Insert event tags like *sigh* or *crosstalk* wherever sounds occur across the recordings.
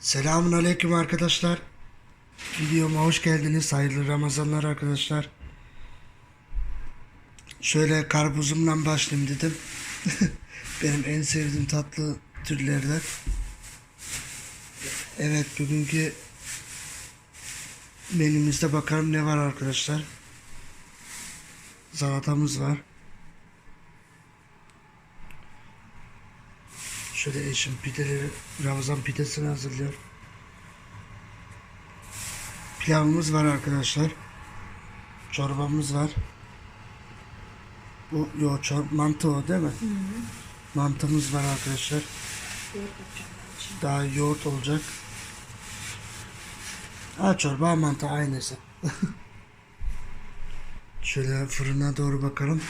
Selamun Aleyküm arkadaşlar. Videoma hoş geldiniz. Hayırlı Ramazanlar arkadaşlar. Şöyle karpuzumla başlayayım dedim. *laughs* Benim en sevdiğim tatlı türlerden. Evet bugünkü menümüzde bakalım ne var arkadaşlar. Salatamız var. Şöyle eşim pideleri, Ramazan pidesini hazırlıyor. Pilavımız var arkadaşlar. Çorbamız var. Bu yo çor- mantı o değil mi? Mantımız var arkadaşlar. Daha yoğurt olacak. Ha çorba mantı aynısı. *laughs* Şöyle fırına doğru bakalım.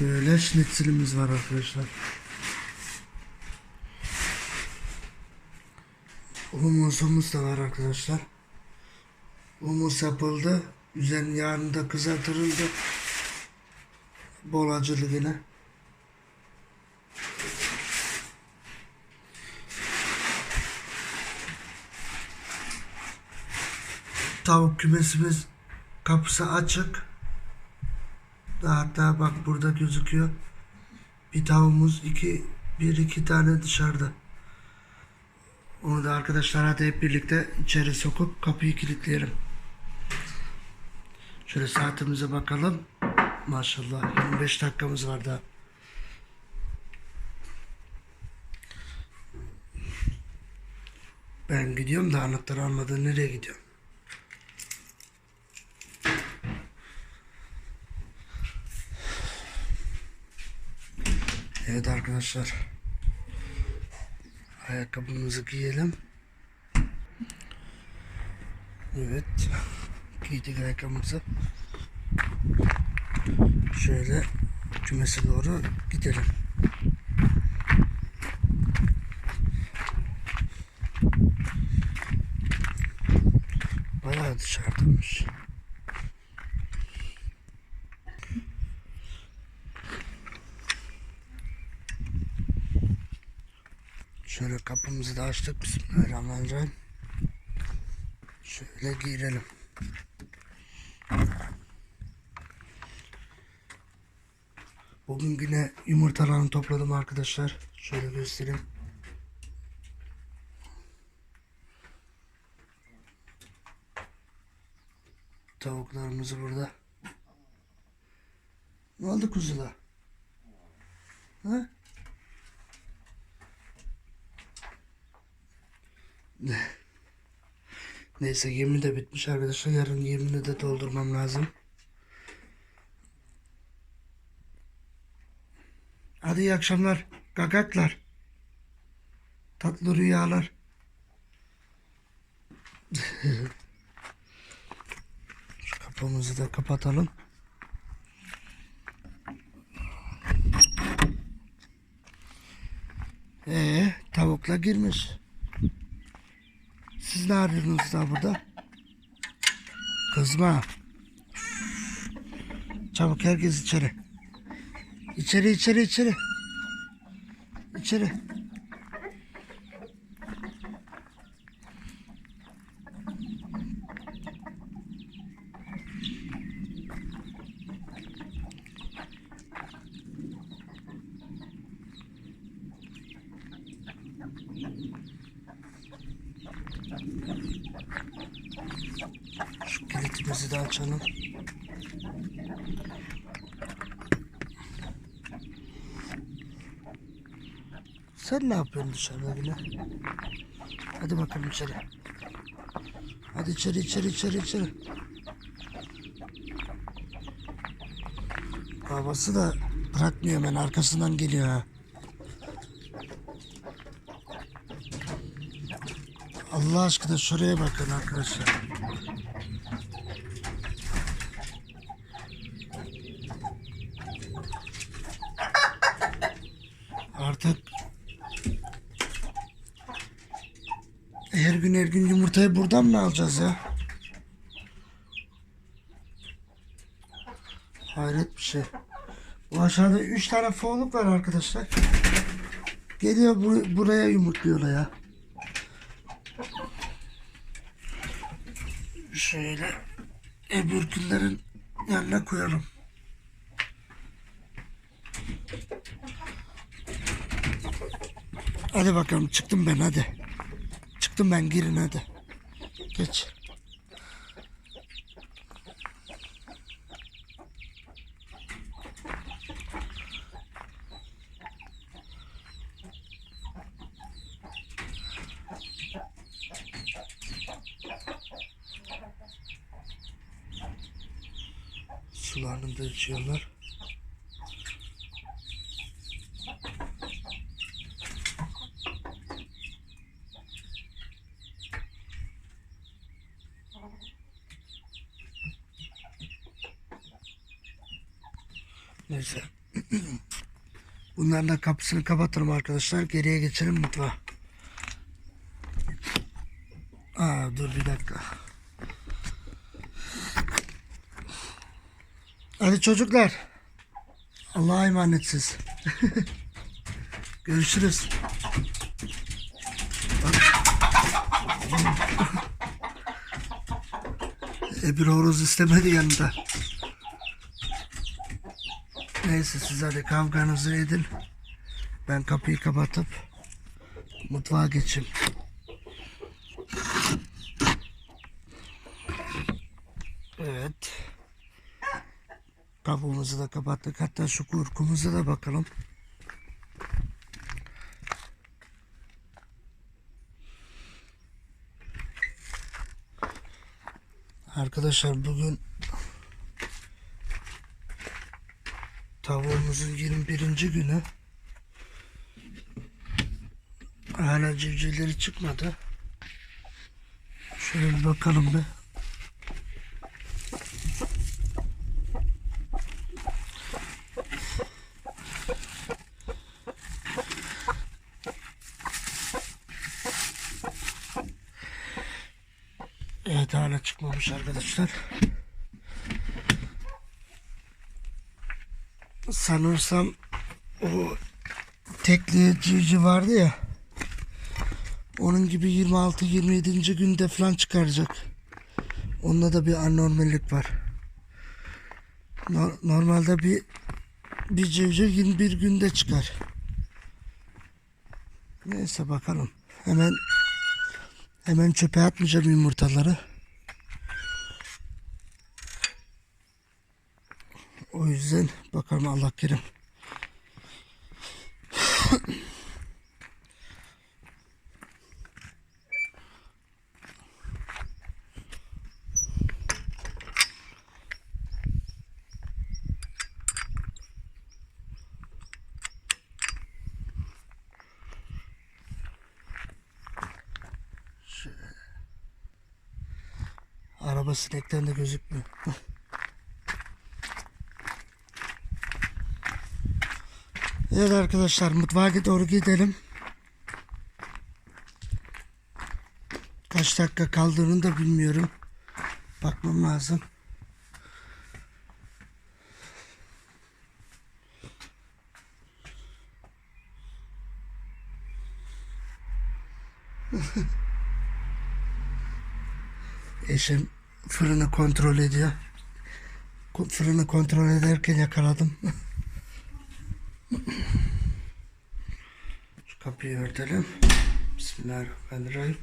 Böyle schnitzelimiz var arkadaşlar. Humusumuz da var arkadaşlar. Humus yapıldı. Üzerine yarın da kızartıldı. Bol acılı yine. Tavuk kümesimiz kapısı açık. Hatta bak burada gözüküyor. Bir tavuğumuz iki, bir iki tane dışarıda. Onu da arkadaşlar hadi hep birlikte içeri sokup kapıyı kilitleyelim. Şöyle saatimize bakalım. Maşallah 25 dakikamız var daha. Ben gidiyorum da anahtarı almadan nereye gidiyorum? Evet arkadaşlar. Ayakkabımızı giyelim. Evet. Giydik ayakkabımızı. Şöyle kümese doğru gidelim. Bayağı dışarıdamış. Şöyle kapımızı da açtık. Bismillahirrahmanirrahim. Şöyle girelim. Bugün yine yumurtalarını topladım arkadaşlar. Şöyle göstereyim. Tavuklarımız burada. Ne oldu kuzular? Ha? Neyse yemi de bitmiş arkadaşlar. Yarın yemini de doldurmam lazım. Hadi iyi akşamlar. Gagaklar. Tatlı rüyalar. Şu *laughs* kapımızı da kapatalım. Ee, tavukla girmiş. Siz ne arıyorsunuz da burada? Kızma. Çabuk herkes içeri. İçeri içeri içeri. İçeri. Şu kilitimizi de açalım. Sen ne yapıyorsun dışarıda yine? Hadi bakalım içeri. Hadi içeri içeri içeri içeri. Babası da bırakmıyor hemen arkasından geliyor ha. Allah aşkına şuraya bakın arkadaşlar. Artık her gün her gün yumurtayı buradan mı alacağız ya? Hayret bir şey. Bu aşağıda üç tane foğluk var arkadaşlar. Geliyor bu- buraya yumurtluyorlar ya. Şöyle öbürkünlerin yanına koyalım. Hadi bakalım çıktım ben hadi. Çıktım ben girin hadi. Geç. Da içiyorlar. Neyse. *clears throat* Bunların da kapısını kapatalım arkadaşlar. Geriye geçelim mutfağa. Aa dur bir dakika. Hadi çocuklar. Allah'a emanetsiz. *laughs* Görüşürüz. E bir horoz istemedi yanında. Neyse siz hadi kavganızı edin. Ben kapıyı kapatıp mutfağa geçeyim. Evet. Kapımızı da kapattık. Hatta şu kurkumuza da bakalım. Arkadaşlar bugün tavuğumuzun 21. günü. Hala civcivleri çıkmadı. Şöyle bir bakalım bir. Evet hala çıkmamış arkadaşlar. Sanırsam o tekli civciv vardı ya. Onun gibi 26-27. günde falan çıkaracak. Onda da bir anormallik var. Nor- Normalde bir bir civciv 21 günde çıkar. Neyse bakalım. Hemen hemen çöpe atmayacağım yumurtaları. O yüzden bakalım Allah kerim. Araba sinekten de gözükmüyor. Evet arkadaşlar mutfağa doğru gidelim. Kaç dakika kaldığını da bilmiyorum. Bakmam lazım. *laughs* Eşim fırını kontrol ediyor. Fırını kontrol ederken yakaladım. Şu kapıyı örtelim. Bismillahirrahmanirrahim.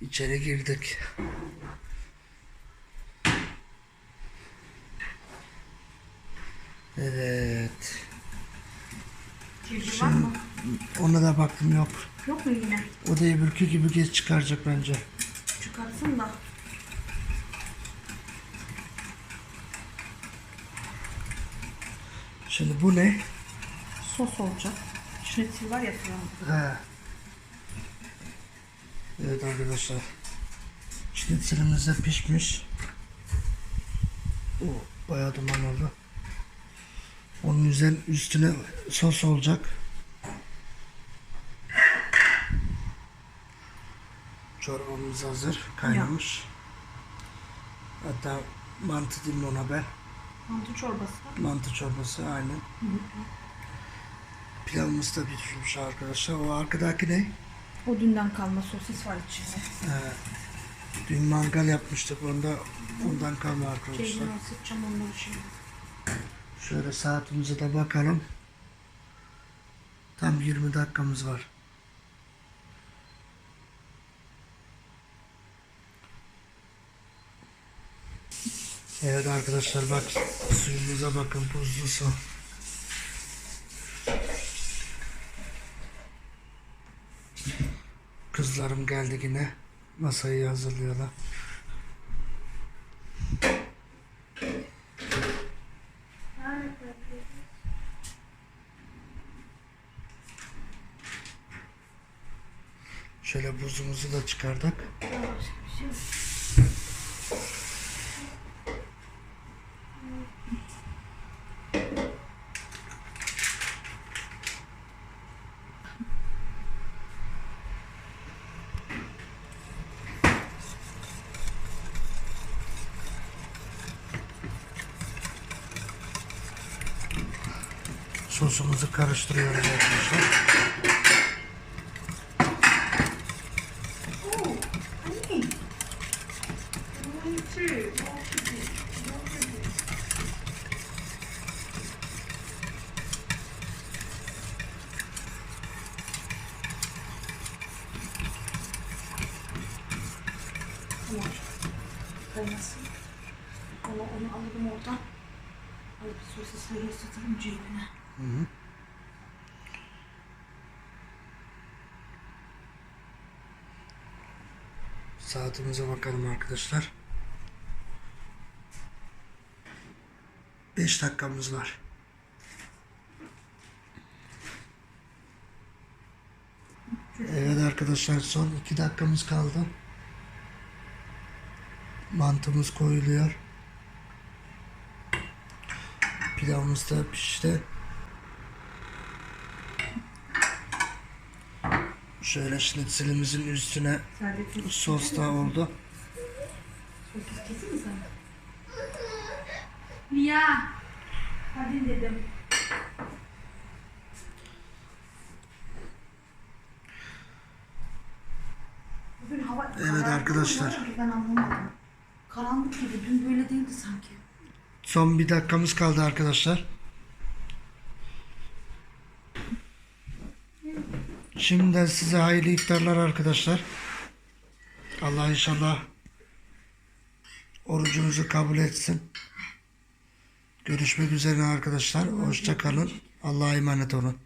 İçeri girdik. Evet. Civciv var mı? Ona da baktım yok. Yok mu yine? O da öbürkü gibi geç çıkaracak bence. Çıkartsın da. Şimdi bu ne? Sos olacak. Schnitzel var ya fırın. He. Evet arkadaşlar. Schnitzelimiz de pişmiş. O bayağı duman oldu. Onun üzerine üstüne sos olacak. Çorbamız hazır. Kaynamış. Hatta mantı diyeyim ona ben. Mantı çorbası. Mantı çorbası aynen. Pilavımız da pişmiş arkadaşlar. O arkadaki ne? O dünden kalma sosis var içinde. Dün mangal yapmıştık. Onda ondan kalma arkadaşlar. Şeyden ısıtacağım onları şimdi. Şöyle saatimize de bakalım. Tam 20 dakikamız var. Evet arkadaşlar bak suyumuza bakın buzlu su. Kızlarım geldi yine. Masayı hazırlıyorlar. Şöyle buzumuzu da çıkardık. Sosumuzu karıştırıyoruz arkadaşlar. Tamam. Kaymasın. Onu, onu alırım oradan. Alıp sosisleri ısıtırım cebine. Saatimize bakalım arkadaşlar. 5 dakikamız var. Evet arkadaşlar son 2 dakikamız kaldı. Mantımız koyuluyor. Pilavımız da pişti. Şöyle schnitzelimizin üstüne sos da oldu. Mia. Hadi dedim. Bugün hava Evet arkadaşlar. Ben anlamadım. Karanlık gibi. Dün böyle değildi sanki. Son bir dakikamız kaldı arkadaşlar. Şimdiden size hayırlı iftarlar arkadaşlar. Allah inşallah orucunuzu kabul etsin. Görüşmek üzere arkadaşlar. Hoşça kalın. Allah'a emanet olun.